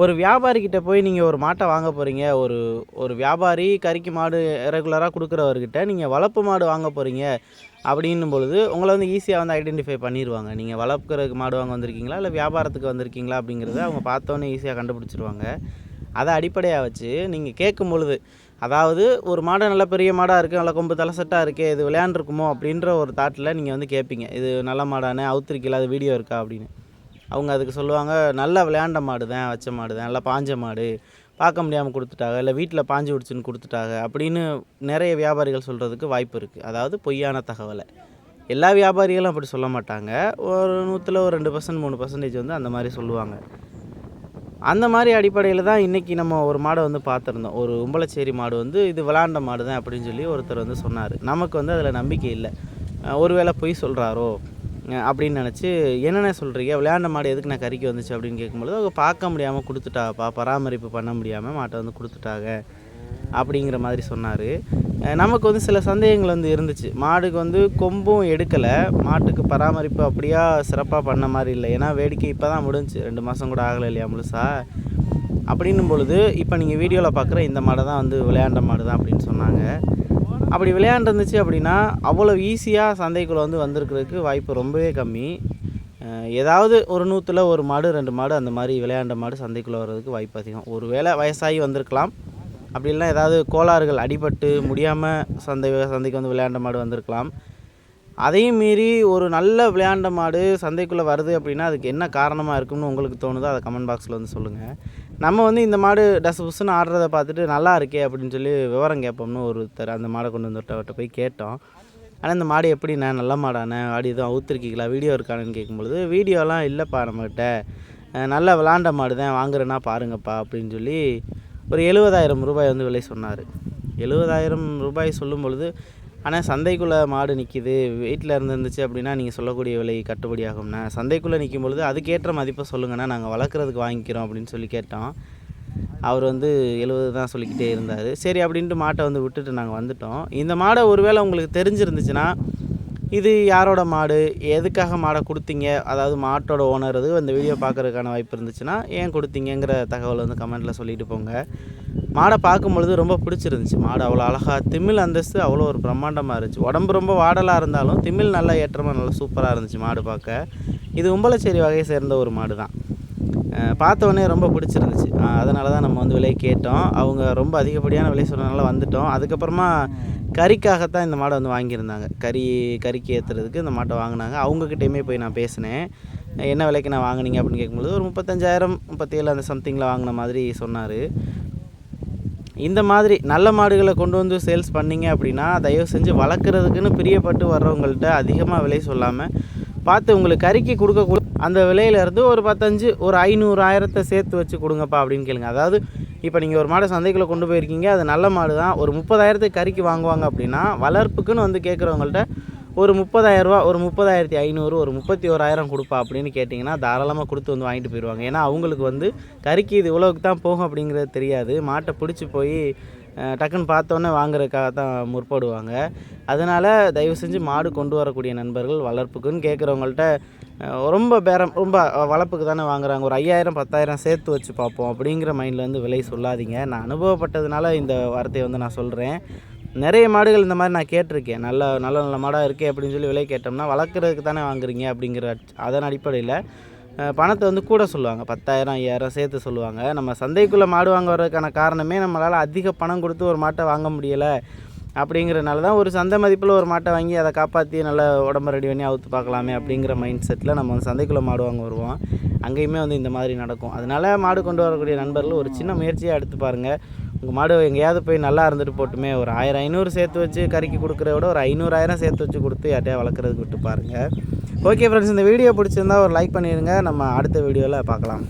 ஒரு வியாபாரிக்கிட்ட போய் நீங்கள் ஒரு மாட்டை வாங்க போகிறீங்க ஒரு ஒரு வியாபாரி கறிக்கு மாடு ரெகுலராக கொடுக்குறவர்கிட்ட நீங்கள் வளர்ப்பு மாடு வாங்க போகிறீங்க அப்படின்னும் பொழுது உங்களை வந்து ஈஸியாக வந்து ஐடென்டிஃபை பண்ணிடுவாங்க நீங்கள் வளர்க்குறதுக்கு மாடு வாங்க வந்திருக்கீங்களா? இல்லை வியாபாரத்துக்கு வந்திருக்கீங்களா? அப்படிங்கிறத அவங்க பார்த்தோன்னே ஈஸியாக கண்டுபிடிச்சிருவாங்க. அதை அடிப்படையாக வச்சு நீங்கள் கேட்கும் பொழுது அதாவது ஒரு மாடு நல்ல பெரிய மாடாக இருக்குது நல்ல கொம்பு தலைசட்டாக இருக்குது இருக்கே இது விளையாண்டுருக்குமோ அப்படின்ற ஒரு தாட்டில் நீங்கள் வந்து கேட்பீங்க. இது நல்ல மாடானே அவுத்திருக்கீங்களா? அது வீடியோ இருக்கா? அப்படின்னு. அவங்க அதுக்கு சொல்லுவாங்க நல்லா விளையாண்ட மாடு தான் வச்ச மாடு தான் நல்லா பாஞ்ச மாடு பார்க்க முடியாமல் கொடுத்துட்டாங்க இல்லை வீட்டில் பாஞ்சு விடுச்சுன்னு கொடுத்துட்டாங்க அப்படின்னு நிறைய வியாபாரிகள் சொல்கிறதுக்கு வாய்ப்பு இருக்குது அதாவது பொய்யான தகவலை. எல்லா வியாபாரிகளும் அப்படி சொல்ல மாட்டாங்க. ஒரு நூற்றில் ஒரு ரெண்டு பர்சன்ட் மூணு பர்சன்டேஜ் வந்து அந்த மாதிரி சொல்லுவாங்க. அந்த மாதிரி அடிப்படையில் தான் இன்றைக்கி நம்ம ஒரு மாடை வந்து பார்த்துருந்தோம். ஒரு உம்பளச்சேரி மாடு வந்து இது விளாண்ட மாடு தான் அப்படின்னு சொல்லி ஒருத்தர் வந்து சொன்னார். நமக்கு வந்து அதில் நம்பிக்கை இல்லை. ஒருவேளை பொய் சொல்கிறாரோ அப்படின்னு நினச்சி என்னென்ன சொல்கிறீங்க விளையாண்ட மாடு எதுக்கு நான் கறிக்கு வந்துச்சு? அப்படின்னு கேட்கும்பொழுது அவங்க பார்க்க முடியாமல் கொடுத்துட்டாப்பா பராமரிப்பு பண்ண முடியாமல் மாட்டை வந்து கொடுத்துட்டாங்க. அப்படிங்கிற மாதிரி சொன்னார். நமக்கு வந்து சில சந்தேகங்கள் வந்து இருந்துச்சு. மாடுக்கு வந்து கொம்பும் எடுக்கலை. மாட்டுக்கு பராமரிப்பு அப்படியா சிறப்பாக பண்ண மாதிரி இல்லை. ஏன்னா வேடிக்கை இப்போ தான் முடிஞ்சுச்சு. ரெண்டு மாதம் கூட ஆகலை இல்லையா முழுசா? அப்படின்னும் பொழுது இப்போ நீங்கள் வீடியோவில் பார்க்குற இந்த மாடை தான் வந்து விளையாண்ட மாடு தான் அப்படின்னு சொன்னாங்க. அப்படி விளையாண்டுருந்துச்சு அப்படின்னா அவ்வளோ ஈஸியாக சந்தைக்குள்ளே வந்து வந்திருக்கிறதுக்கு வாய்ப்பு ரொம்பவே கம்மி. ஏதாவது ஒரு நூற்றில் ஒரு மாடு ரெண்டு மாடு அந்த மாதிரி விளையாண்ட மாடு சந்தைக்குள்ளே வர்றதுக்கு வாய்ப்பு அதிகம். ஒரு வேளை வயசாகி வந்திருக்கலாம். அப்படி இல்லைனா ஏதாவது கோளாறுகள் அடிபட்டு முடியாமல் சந்தை சந்தைக்கு வந்து விளையாண்ட மாடு வந்திருக்கலாம். அதையும் மீறி ஒரு நல்ல விளையாண்ட மாடு சந்தைக்குள்ளே வருது அப்படின்னா அதுக்கு என்ன காரணமாக இருக்கும்னு உங்களுக்கு தோணுதோ அதை கமெண்ட் பாக்ஸில் வந்து சொல்லுங்கள் நம்ம வந்து இந்த மாடு டஸ் புஸ்ன்னு ஆடுறத பார்த்துட்டு நல்லா இருக்கே அப்படின்னு சொல்லி விவரம் கேட்போம்னு ஒருத்தர் அந்த மாடை கொண்டு வந்துட்டவர்கிட்ட போய் கேட்டோம். ஆனால் இந்த மாடு எப்படிண்ணே? நல்ல மாடாண்ணே? ஆடி எதுவும் அவுத்துருக்கீங்களா? வீடியோ இருக்கானுன்னு கேட்கும்பொழுது வீடியோலாம் இல்லைப்பா நம்மகிட்ட. நல்லா விளாண்ட மாடு தான் வாங்குறேன்னா பாருங்கப்பா அப்படின்னு சொல்லி ஒரு எழுபதாயிரம் ரூபாய் வந்து விலை சொன்னார். எழுபதாயிரம் ரூபாய் சொல்லும் பொழுது ஆனால் சந்தைக்குள்ளே மாடு நிற்கிது வீட்டில் இருந்துருந்துச்சு அப்படின்னா நீங்கள் சொல்லக்கூடிய விலை கட்டுப்படி ஆகும்னா சந்தைக்குள்ளே நிற்கும் பொழுது அதுக்கேற்ற மதிப்பை சொல்லுங்கண்ணா நாங்கள் வளர்க்குறதுக்கு வாங்கிக்கிறோம் அப்படின்னு சொல்லி கேட்டோம். அவர் வந்து எழுபது தான் சொல்லிக்கிட்டே இருந்தார். சரி அப்படின்ட்டு மாட்டை வந்து விட்டுட்டு நாங்கள் வந்துட்டோம். இந்த மாடை ஒருவேளை உங்களுக்கு தெரிஞ்சிருந்துச்சுன்னா இது யாரோட மாடு? எதுக்காக மாடை கொடுத்தீங்க? அதாவது மாட்டோட ஓனர் இது இந்த வீடியோ பார்க்குறதுக்கான வாய்ப்பு இருந்துச்சுன்னா ஏன் கொடுத்தீங்கங்கிற தகவலை வந்து கமெண்ட்டில் சொல்லிட்டு போங்க. மாடை பார்க்கும் பொழுது ரொம்ப பிடிச்சிருந்துச்சு. மாடு அவ்வளோ அழகாக திமில் அந்தஸ்து அவ்வளோ ஒரு பிரம்மாண்டமாக இருந்துச்சு. உடம்பு ரொம்ப வாடலாக இருந்தாலும் திமில் நல்லா ஏற்றமாக நல்லா சூப்பராக இருந்துச்சு மாடு பார்க்க. இது உம்பளச்சேரி வகையை சேர்ந்த ஒரு மாடு தான் அஹ் பார்த்த உடனே ரொம்ப பிடிச்சிருந்துச்சு. அதனால தான் நம்ம வந்து விலை கேட்டோம். அவங்க ரொம்ப அதிகப்படியான விலை சொன்னனால வந்துட்டோம். அதுக்கப்புறமா கறிக்காகத்தான் இந்த மாடை வந்து வாங்கியிருந்தாங்க. கறி கறிக்கு ஏற்றுறதுக்கு இந்த மாட்டை வாங்கினாங்க. அவங்கக்கிட்டேயுமே போய் நான் பேசினேன். என்ன விலைக்கு நான் வாங்குனீங்க? அப்படின்னு கேட்கும்போது ஒரு முப்பத்தஞ்சாயிரம் முப்பத்தேழு அந்த சம்திங்கில் வாங்கின மாதிரி சொன்னார். இந்த மாதிரி நல்ல மாடுகளை கொண்டு வந்து சேல்ஸ் பண்ணீங்க அப்படின்னா தயவு செஞ்சு வளர்க்குறதுக்குன்னு பிரியப்பட்டு வர்றவங்கள்ட்ட அதிகமாக விலை சொல்லாமல் பார்த்து உங்களுக்கு கறிக்கு கொடுக்க அந்த விலையிலேருந்து ஒரு பத்தஞ்சு ஒரு ஐநூறு ஆயிரத்தை சேர்த்து வச்சு கொடுங்கப்பா அப்படின்னு கேளுங்க. அதாவது இப்போ நீங்கள் ஒரு மாடை சந்தைக்குள்ளே கொண்டு போயிருக்கீங்க அது நல்ல மாடு தான் ஒரு முப்பதாயிரத்துக்கு கறிக்கு வாங்குவாங்க அப்படின்னா வளர்ப்புக்குன்னு வந்து கேட்குறவங்கள்ட்ட ஒரு முப்பதாயிரரூவா ஒரு முப்பதாயிரத்தி ஐநூறு ஒரு முப்பத்தி ஓராயிரம் கொடுப்பா அப்படின்னு கேட்டிங்கன்னா தாராளமாக கொடுத்து வந்து வாங்கிட்டு போயிடுவாங்க ஏன்னா அவங்களுக்கு வந்து கறிக்கு இது இவ்வளோக்கு தான் போகும் அப்படிங்கிறது தெரியாது. மாட்டை பிடிச்சி போய் டக்குன்னு பார்த்தோன்னே வாங்குறதுக்காக தான் முற்படுவாங்க. அதனால் தயவு செஞ்சு மாடு கொண்டு வரக்கூடிய நண்பர்கள் வளர்ப்புக்குன்னு கேட்குறவங்கள்ட்ட ரொம்ப பேரம் ரொம்ப வளர்ப்புக்கு தானே வாங்குறாங்க. ஒரு ஐயாயிரம் பத்தாயிரம் சேர்த்து வச்சு பார்ப்போம் அப்படிங்கிற மைண்டில் வந்து விலை சொல்லாதீங்க. நான் அனுபவப்பட்டதுனால இந்த வார்த்தையை வந்து நான் சொல்கிறேன் நிறைய மாடுகள் இந்த மாதிரி நான் கேட்டிருக்கேன். நல்ல நல்ல நல்ல மாடாக இருக்கே அப்படின்னு சொல்லி விலை கேட்டோம்னா வளர்க்குறதுக்கு தானே வாங்குறீங்க அப்படிங்கிற அட்- அதன் அடிப்படையில் பணத்தை வந்து கூட சொல்லுவாங்க. பத்தாயிரம் ஐயாயிரம் சேர்த்து சொல்லுவாங்க. நம்ம சந்தைக்குள்ளே மாடு வாங்க வர்றதுக்கான காரணமே நம்மளால் அதிக பணம் கொடுத்து ஒரு மாட்டை வாங்க முடியலை. அப்படிங்கிறனால தான் ஒரு சந்தை மதிப்பில் ஒரு மாட்டை வாங்கி அதை காப்பாற்றி நல்லா உடம்ப ரெடி பண்ணி அவுத்து பார்க்கலாமே அப்படிங்கிற மைண்ட் செட்டில் நம்ம வந்து சந்தைக்குள்ளே மாடு வாங்க வருவோம். அங்கேயுமே வந்து இந்த மாதிரி நடக்கும். அதனால மாடு கொண்டு வரக்கூடிய நண்பர்கள் ஒரு சின்ன முயற்சியாக எடுத்து பாருங்கள் உங்கள் மாடு எங்கேயாவது போய் நல்லா இருந்துட்டு போட்டுமே ஒரு ஆயிரம் ஐநூறு சேர்த்து வச்சு கறிக்கு கொடுக்குற விட ஒரு ஐநூறாயிரம் சேர்த்து வச்சு கொடுத்து யார்ட்டையா வளர்க்குறதுக்கு விட்டு பாருங்கள் ஓகே ஃப்ரெண்ட்ஸ் இந்த வீடியோ பிடிச்சிருந்தா ஒரு லைக் பண்ணிடுங்க நம்ம அடுத்த வீடியோவில் பார்க்கலாம்.